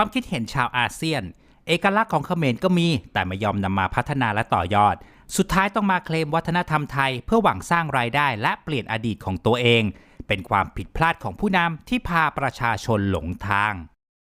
ความคิดเห็นชาวอาเซียน เอกลักษณ์ของเขมรก็มี แต่ไม่ยอมนำมาพัฒนาและต่อยอด สุดท้ายต้องมาเคลมวัฒนธรรมไทย เพื่อหวังสร้างรายได้ และเปลี่ยนอดีตของตัวเอง เป็นความผิดพลาดของผู้นำที่พาประชาชนหลงทาง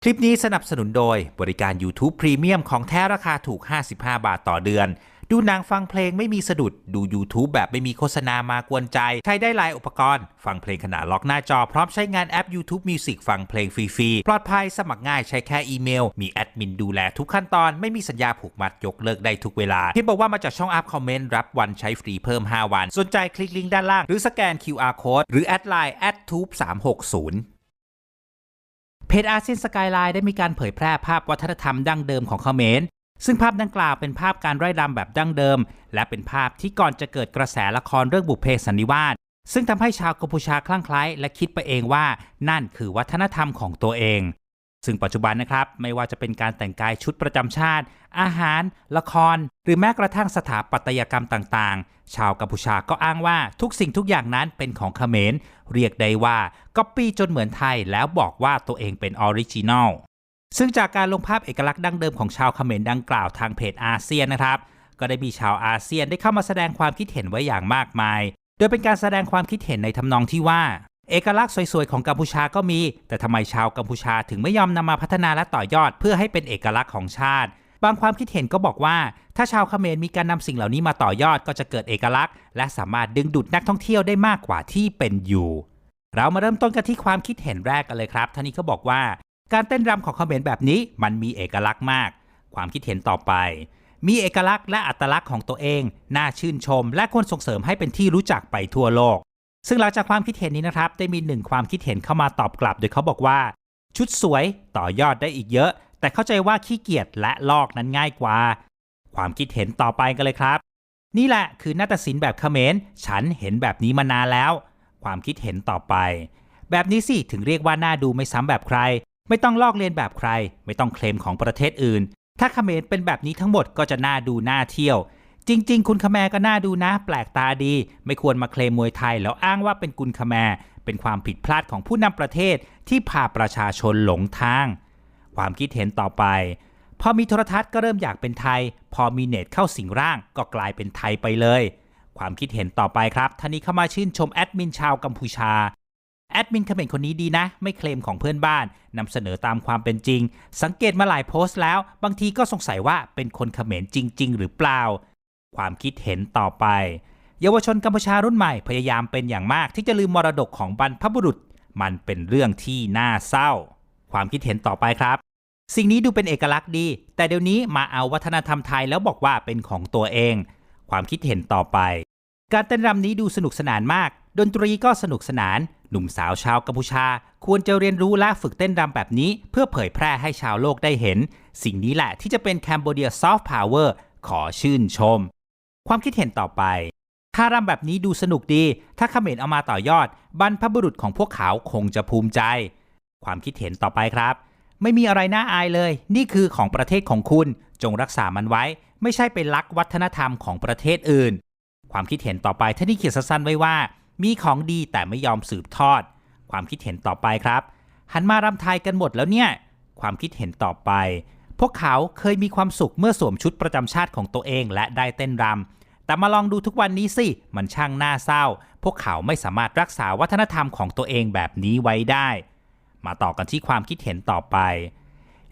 คลิปนี้สนับสนุนโดยบริการ YouTube Premium ของแท้ราคาถูก 55 บาทต่อเดือน ดูหนังฟังเพลงไม่มีสะดุด ดู YouTube แบบไม่มีโฆษณามากวนใจ ใช้ได้หลายอุปกรณ์ ฟังเพลงขณะล็อกหน้าจอ พร้อมใช้งานแอป YouTube Music ฟังเพลงฟรีๆ ปลอดภัยสมัครง่ายใช้แค่อีเมล มีแอดมินดูแลทุกขั้นตอน ไม่มีสัญญาผูกมัดยกเลิกได้ทุกเวลาที่บอกว่ามาจากช่องอัพคอมเมนต์รับวันใช้ฟรีเพิ่ม 5 วัน สนใจคลิกลิงก์ด้านล่าง หรือสแกน QR Code หรือแอดไลน์ @tube 360เพจอาเซียนสกายไลน์ได้มีการเผยแพร่ภาพวัฒนธรรมดั้งเดิมของเขมร ซึ่งภาพดังกล่าวเป็นภาพการไร่รำแบบดั้งเดิม และเป็นภาพที่ก่อนจะเกิดกระแสละครเรื่องบุพเพสันนิวาสซึ่งทำให้ชาวกัมพูชาคลั่งไคล้และคิดไปเองว่านั่นคือวัฒนธรรมของตัวเอง ซึ่งปัจจุบันนะครับ ไม่ว่าจะเป็นการแต่งกายชุดประจำชาติ อาหาร ละคร หรือแม้กระทั่งสถาปัตยกรรมต่างๆ ชาวกัมพูชาก็อ้างว่าทุกสิ่งทุกอย่างนั้นเป็นของเขมร เรียกได้ว่าก๊อปปี้จนเหมือนไทยแล้วบอกว่าตัวเองเป็นออริจินอล ซึ่งจากการลงภาพเอกลักษณ์ดั้งเดิมของชาวเขมรดังกล่าวทางเพจอาเซียนนะครับ ก็ได้มีชาวอาเซียนได้เข้ามาแสดงความคิดเห็นไว้อย่างมากมาย โดยเป็นการแสดงความคิดเห็นในทำนองที่ว่า เอกลักษณ์สวยๆของกัมพูชาก็มี แต่ทำไมชาวกัมพูชาถึงไม่ยอมนำมาพัฒนาและต่อยอด เพื่อให้เป็นเอกลักษณ์ของชาติ บางความคิดเห็นก็บอกว่า ถ้าชาวเขมรมีการนำสิ่งเหล่านี้มาต่อยอดก็จะเกิดเอกลักษณ์ และสามารถดึงดูดนักท่องเที่ยวได้มากกว่าที่เป็นอยู่ เรามาเริ่มต้นกันที่ความคิดเห็นแรกกันเลยครับท่านนี้เขาบอกว่า การเต้นรำของเขมรแบบนี้มันมีเอกลักษณ์มาก ความคิดเห็นต่อไป มีเอกลักษณ์และอัตลักษณ์ของตัวเอง น่าชื่นชม และควรส่งเสริมให้เป็นที่รู้จักไปทั่วโลก ซึ่งหลังจากความคิดเห็นนี้นะครับ ได้มีหนึ่งความคิดเห็นเข้ามาตอบกลับ โดยเขาบอกว่า ชุดสวยต่อยอดได้อีกเยอะ แต่เข้าใจว่าขี้เกียจและลอกนั้นง่ายกว่า ความคิดเห็นต่อไปกันเลยครับ นี่แหละคือนาฏศิลป์แบบเขมร ฉันเห็นแบบนี้มานานแล้ว ความคิดเห็นต่อไป แบบนี้สิถึงเรียกว่าน่าดูไม่ซ้ำแบบใคร ไม่ต้องลอกเลียนแบบใคร ไม่ต้องเคลมของประเทศอื่น ถ้าเขมรเป็นแบบนี้ทั้งหมดก็จะน่าดูน่าเที่ยว จริง ๆ คุณขแมก็น่าดูนะ แปลกตาดี ไม่ควรมาเคลมมวยไทย แล้วอ้างว่าเป็นกุลขแมเป็นความผิดพลาดของผู้นำประเทศที่พาประชาชนหลงทาง ความคิดเห็นต่อไป พอมีโทรทัศน์ก็เริ่มอยากเป็นไทย พอมีเน็ตเข้าสิงร่างก็กลายเป็นไทยไปเลย ความคิดเห็นต่อไปครับท่านนี้เข้ามาชื่นชมแอดมินชาวกัมพูชา แอดมินเขมรคนนี้ดีนะ ไม่เคลมของเพื่อนบ้านนำเสนอตามความเป็นจริง สังเกตมาหลายโพสต์แล้ว บางทีก็สงสัยว่าเป็นคนเขมรจริง ๆ หรือเปล่า ความคิดเห็นต่อไป เยาวชนกัมพูชารุ่นใหม่พยายามเป็นอย่างมาก ที่จะลืมมรดกของบรรพบุรุษ มันเป็นเรื่องที่น่าเศร้า ความคิดเห็นต่อไปครับ สิ่งนี้ดูเป็นเอกลักษณ์ดี แต่เดี๋ยวนี้มาเอาวัฒนธรรมไทยแล้วบอกว่าเป็นของตัวเอง ความคิดเห็นต่อไป การเต้นรำนี้ดูสนุกสนานมาก ดนตรีก็สนุกสนาน หนุ่มสาวชาวกัมพูชา ควรจะเรียนรู้และฝึกเต้นรำแบบนี้ เพื่อเผยแพร่ให้ชาวโลกได้เห็น สิ่งนี้แหละที่จะเป็นแคนเบเดียซอฟต์พาวเวอร์ขอชื่นชม ความคิดเห็นต่อไปถ้ารำแบบนี้ดูสนุกดี ถ้าเขมรเอามาต่อยอด บรรพบุรุษของพวกเขาคงจะภูมิใจ ความคิดเห็นต่อไปครับ ไม่มีอะไรน่าอายเลย นี่คือของประเทศของคุณ จงรักษามันไว้ ไม่ใช่ไปลักวัฒนธรรมของประเทศอื่น ความคิดเห็นต่อไปท่านี่เขียนสั้นๆไว้ว่า มีของดีแต่ไม่ยอมสืบทอด ความคิดเห็นต่อไปครับ หันมารำไทยกันหมดแล้วเนี่ย ความคิดเห็นต่อไป พวกเขาเคยมีความสุขเมื่อสวมชุดประจำชาติของตัวเองและได้เต้นรำ แต่มาลองดูทุกวันนี้สิ มันช่างน่าเศร้า พวกเขาไม่สามารถรักษาวัฒนธรรมของตัวเองแบบนี้ไว้ได้ มาต่อกันที่ความคิดเห็นต่อไป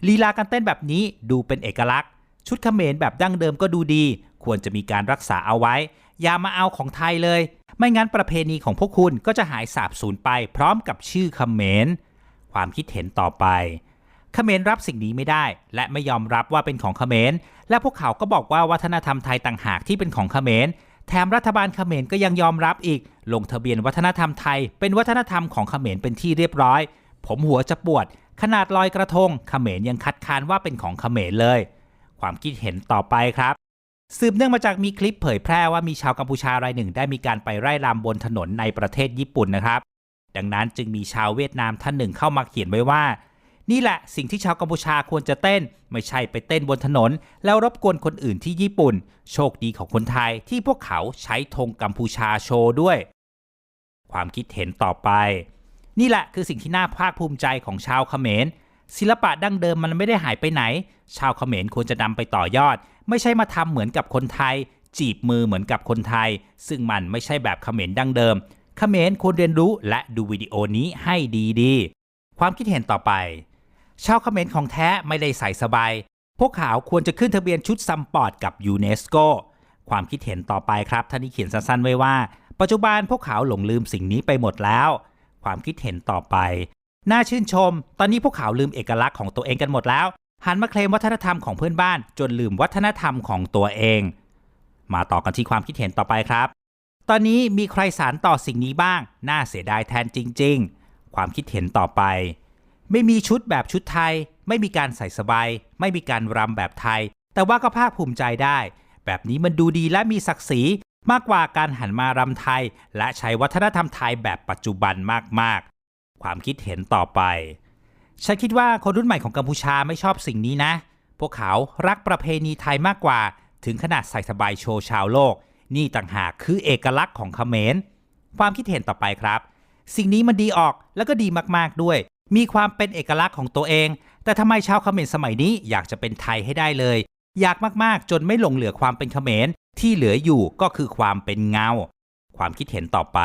ลีลาการเต้นแบบนี้ดูเป็นเอกลักษณ์ ชุดเขมรแบบดั้งเดิมก็ดูดี ควรจะมีการรักษาเอาไว้ อย่ามาเอาของไทยเลย ไม่งั้นประเพณีของพวกคุณก็จะหายสาบสูญไปพร้อมกับชื่อเขมรความคิดเห็นต่อไปเขมรรับสิ่งนี้ไม่ได้ และไม่ยอมรับว่าเป็นของเขมร และพวกเขาก็บอกว่าวัฒนธรรมไทยต่างหากที่เป็นของเขมร แถมรัฐบาลเขมรก็ยังยอมรับอีก ลงทะเบียนวัฒนธรรมไทย เป็นวัฒนธรรมของเขมรเป็นที่เรียบร้อย ผมหัวจะปวด ขนาดลอยกระทงเขมรยังคัดค้านว่าเป็นของเขมรเลย ความคิดเห็นต่อไปครับ สืบเนื่องมาจากมีคลิปเผยแพร่ว่ามีชาวกัมพูชารายหนึ่ง ได้มีการไปไร่รำบนถนนในประเทศญี่ปุ่นนะครับ ดังนั้นจึงมีชาวเวียดนามท่านหนึ่งเข้ามาเขียนไว้ว่า นี่แหละสิ่งที่ชาวกัมพูชาควรจะเต้น ไม่ใช่ไปเต้นบนถนน แล้วรบกวนคนอื่นที่ญี่ปุ่น โชคดีของคนไทยที่พวกเขาใช้ธงกัมพูชาโชว์ด้วย ความคิดเห็นต่อไป นี่แหละคือสิ่งที่น่าภาคภูมิใจของชาวเขมร ศิลปะดั้งเดิมมันไม่ได้หายไปไหน ชาวเขมรควรจะนำไปต่อยอด ไม่ใช่มาทำเหมือนกับคนไทย จีบมือเหมือนกับคนไทย ซึ่งมันไม่ใช่แบบเขมรดั้งเดิม เขมรควรเรียนรู้และดูวิดีโอนี้ให้ดีๆ ความคิดเห็นต่อไป ชาวเขมรของแท้ไม่ได้ใส่สบาย พวกเขาควรจะขึ้นทะเบียนชุดซัมปอร์ตกับยูเนสโกความคิดเห็นต่อไปครับท่านนี้เขียนสั้นๆไว้ว่า ปัจจุบันพวกเขาหลงลืมสิ่งนี้ไปหมดแล้ว ความคิดเห็นต่อไป น่าชื่นชม ตอนนี้พวกเขาลืมเอกลักษณ์ของตัวเองกันหมดแล้ว หันมาเคลมวัฒนธรรมของเพื่อนบ้าน จนลืมวัฒนธรรมของตัวเอง มาต่อกันที่ความคิดเห็นต่อไปครับ ตอนนี้มีใครสารต่อสิ่งนี้บ้าง น่าเสียดายแทนจริง ๆ ความคิดเห็นต่อไป ไม่มีชุดแบบชุดไทย ไม่มีการใส่สบาย ไม่มีการรำแบบไทย แต่ว่าก็ภาคภูมิใจได้ แบบนี้มันดูดีและมีศักดิ์ศรีมากกว่าการหันมารำไทย และใช้วัฒนธรรมไทยแบบปัจจุบันมากๆ ความคิดเห็นต่อไป ฉันคิดว่าคนรุ่นใหม่ของกัมพูชาไม่ชอบสิ่งนี้นะ พวกเขารักประเพณีไทยมากกว่า ถึงขนาดใส่สบายโชว์ชาวโลก นี่ต่างหากคือเอกลักษณ์ของเขมร ความคิดเห็นต่อไปครับ สิ่งนี้มันดีออกแล้วก็ดีมากๆด้วย มีความเป็นเอกลักษณ์ของตัวเอง แต่ทำไมชาวเขมรสมัยนี้อยากจะเป็นไทยให้ได้เลย อยากมากๆ จนไม่หลงเหลือความเป็นเขมร ที่เหลืออยู่ก็คือความเป็นเงา ความคิดเห็นต่อไป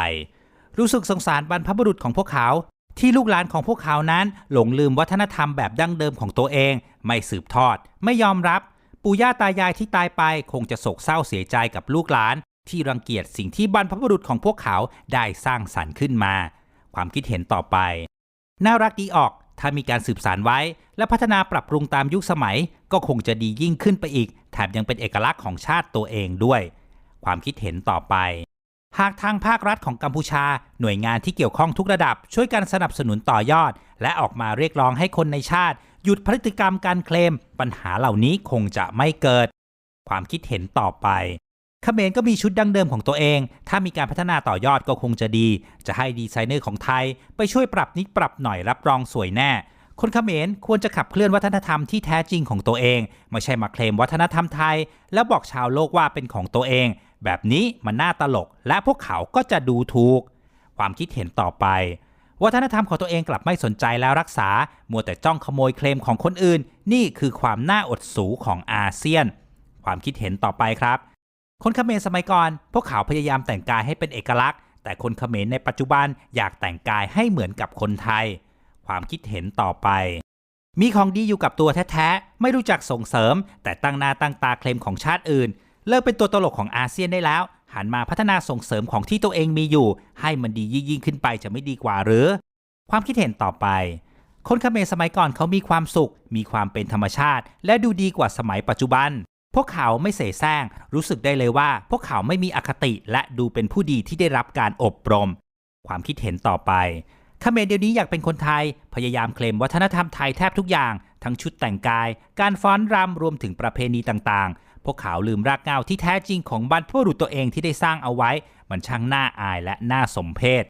รู้สึกสงสารบรรพบุรุษของพวกเขา ที่ลูกหลานของพวกเขานั้นหลงลืมวัฒนธรรมแบบดั้งเดิมของตัวเอง ไม่สืบทอด ไม่ยอมรับ ปู่ย่าตายายที่ตายไปคงจะโศกเศร้าเสียใจกับลูกหลาน ที่รังเกียจสิ่งที่บรรพบุรุษของพวกเขาได้สร้างสรรค์ขึ้นมา ความคิดเห็นต่อไป น่ารักดีออกถ้ามีการสืบสารไว้ และพัฒนาปรับปรุงตามยุคสมัย ก็คงจะดียิ่งขึ้นไปอีก แถมยังเป็นเอกลักษณ์ของชาติตัวเองด้วย ความคิดเห็นต่อไป หากทางภาครัฐของกัมพูชา หน่วยงานที่เกี่ยวข้องทุกระดับ ช่วยกันสนับสนุนต่อยอด และออกมาเรียกร้องให้คนในชาติ หยุดพฤติกรรมการเคลม ปัญหาเหล่านี้คงจะไม่เกิด ความคิดเห็นต่อไปเขมรก็มีชุดดั้งเดิมของตัวเอง ถ้ามีการพัฒนาต่อยอดก็คงจะดี จะให้ดีไซเนอร์ของไทย ไปช่วยปรับนิดปรับหน่อยรับรองสวยแน่ คนเขมรควรจะขับเคลื่อนวัฒนธรรมที่แท้จริงของตัวเอง ไม่ใช่มาเคลมวัฒนธรรมไทย แล้วบอกชาวโลกว่าเป็นของตัวเอง แบบนี้มันน่าตลกและพวกเขาก็จะดูถูก ความคิดเห็นต่อไป วัฒนธรรมของตัวเองกลับไม่สนใจแล้วรักษา มัวแต่จ้องขโมยเคลมของคนอื่น นี่คือความน่าอดสูของอาเซียน ความคิดเห็นต่อไปครับ คนเขมรสมัยก่อน พวกเขาพยายามแต่งกายให้เป็นเอกลักษณ์ แต่คนเขมรในปัจจุบันอยากแต่งกายให้เหมือนกับคนไทย ความคิดเห็นต่อไปมีของดีอยู่กับตัวแท้ ๆ ไม่รู้จักส่งเสริม แต่ตั้งหน้าตั้งตาเคลมของชาติอื่น เลิกเป็นตัวตลกของอาเซียนได้แล้ว หันมาพัฒนาส่งเสริมของที่ตัวเองมีอยู่ ให้มันดียิ่งขึ้นไปจะไม่ดีกว่าหรือ ความคิดเห็นต่อไป คนเขมรสมัยก่อนเขามีความสุข มีความเป็นธรรมชาติ และดูดีกว่าสมัยปัจจุบัน พวกเขาไม่เสแสร้ง รู้สึกได้เลยว่า พวกเขาไม่มีอคติและดูเป็นผู้ดีที่ได้รับการอบรม ความคิดเห็นต่อไปเขมรเดี๋ยวนี้อยากเป็นคนไทย พยายามเคลมวัฒนธรรมไทยแทบทุกอย่าง ทั้งชุดแต่งกาย การฟ้อนรำรวมถึงประเพณีต่างๆ พวกเขาลืมรากเหง้าที่แท้จริงของบรรพบุรุษตัวเองที่ได้สร้างเอาไว้ มันช่างน่าอายและน่าสมเพช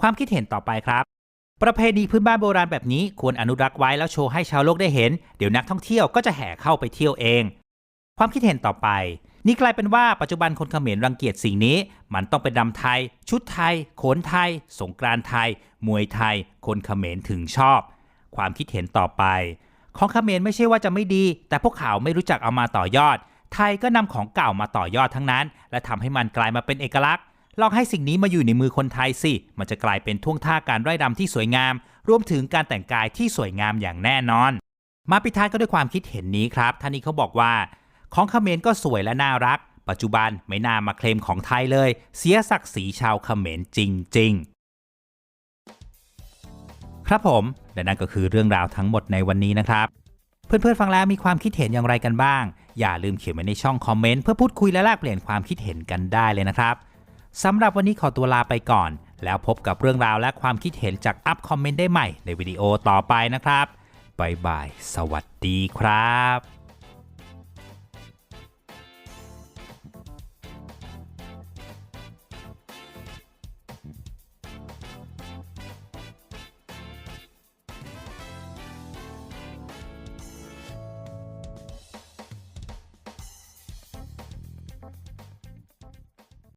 ความคิดเห็นต่อไปครับ ประเพณีพื้นบ้านโบราณแบบนี้ควรอนุรักษ์ไว้แล้วโชว์ให้ชาวโลกได้เห็น เดี๋ยวนักท่องเที่ยวก็จะแห่เข้าไปเที่ยวเอง ความคิดเห็นต่อไป นี่กลายเป็นว่าปัจจุบันคนเขมรรังเกียจสิ่งนี้ มันต้องเป็นดำไทย ชุดไทย โขนไทย สงกรานไทย มวยไทย คนเขมรถึงชอบ ความคิดเห็นต่อไป ของเขมรไม่ใช่ว่าจะไม่ดี แต่พวกเขาไม่รู้จักเอามาต่อยอด ไทยก็นำของเก่ามาต่อยอดทั้งนั้น และทำให้มันกลายมาเป็นเอกลักษณ์ลองให้สิ่งนี้มาอยู่ในมือคนไทยสิ มันจะกลายเป็นท่วงท่าการไร่รำที่สวยงาม รวมถึงการแต่งกายที่สวยงามอย่างแน่นอน มาปิดท้ายก็ด้วยความคิดเห็นนี้ครับ ท่านนี้เขาบอกว่า ของเขมรก็สวยและน่ารัก ปัจจุบันไม่น่ามาเคลมของไทยเลย เสียศักดิ์ศรีชาวเขมรจริง ๆ ครับผม และนั่นก็คือเรื่องราวทั้งหมดในวันนี้นะครับ เพื่อนๆฟังแล้วมีความคิดเห็นอย่างไรกันบ้าง อย่าลืมเขียนไว้ในช่องคอมเมนต์เพื่อพูดคุยและแลกเปลี่ยนความคิดเห็นกันได้เลยนะครับสำหรับวันนี้ขอตัวลาไปก่อน แล้วพบกับเรื่องราวและความคิดเห็นจากอัพคอมเมนต์ได้ใหม่ในวิดีโอต่อไปนะครับบ๊ายบาย สวัสดีครับ